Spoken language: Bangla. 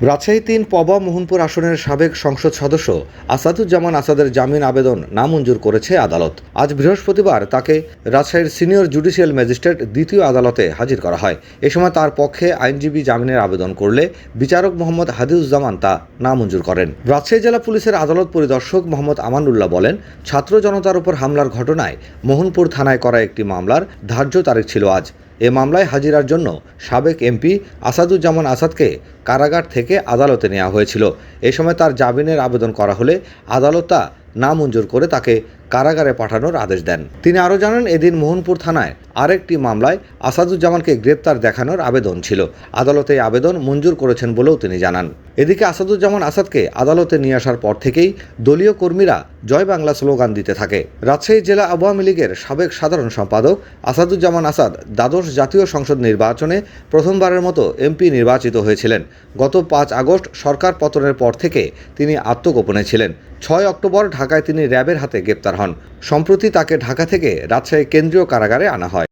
রাজশাহী তিন পবা মোহনপুর আসনের সাবেক সংসদ সদস্য আসাদুজ্জামান আসাদের জামিন আবেদন নামঞ্জুর করেছে আদালত। আজ বৃহস্পতিবার তাকে রাজশাহীর সিনিয়র জুডিশিয়াল ম্যাজিস্ট্রেট দ্বিতীয় আদালতে হাজির করা হয়। এ সময় তার পক্ষে আইনজীবী জামিনের আবেদন করলে বিচারক মোহাম্মদ হাদিউজ্জামান তা নামঞ্জুর করেন। রাজশাহী জেলা পুলিশের আদালত পরিদর্শক মোহাম্মদ আমানুল্লাহ বলেন, ছাত্র জনতার উপর হামলার ঘটনায় মোহনপুর থানায় করা একটি মামলার ধার্য তারিখ ছিল আজ। এ মামলায় হাজিরার জন্য সাবেক এমপি আসাদুজ্জামান আসাদকে কারাগার থেকে আদালতে নেওয়া হয়েছিল। এ সময় তার জামিনের আবেদন করা হলে আদালত তা নামঞ্জুর করে তাকে কারাগারে পাঠানোর আদেশ দেন। তিনি আরও জানান, এদিন মোহনপুর থানায় আরেকটি মামলায় আসাদুজ্জামানকে গ্রেপ্তার দেখানোর আবেদন ছিল। আদালতে আবেদন মঞ্জুর করেছেন বলেও তিনি জানান। এদিকে আসাদুজ্জামান আসাদকে আদালতে নিয়ে আসার পর থেকেই দলীয় কর্মীরা জয় বাংলা স্লোগান দিতে থাকে। রাজশাহী জেলা আওয়ামী লীগের সাবেক সাধারণ সম্পাদক আসাদুজ্জামান আসাদ দ্বাদশ জাতীয় সংসদ নির্বাচনে প্রথমবারের মতো এমপি নির্বাচিত হয়েছিলেন। গত পাঁচ আগস্ট সরকার পতনের পর থেকে তিনি আত্মগোপনে ছিলেন। ছয় অক্টোবর ঢাকায় তিনি র্যাবের হাতে গ্রেপ্তার হন। সম্প্রতি তাকে ঢাকা থেকে রাজশাহী কেন্দ্রীয় কারাগারে আনা হয়।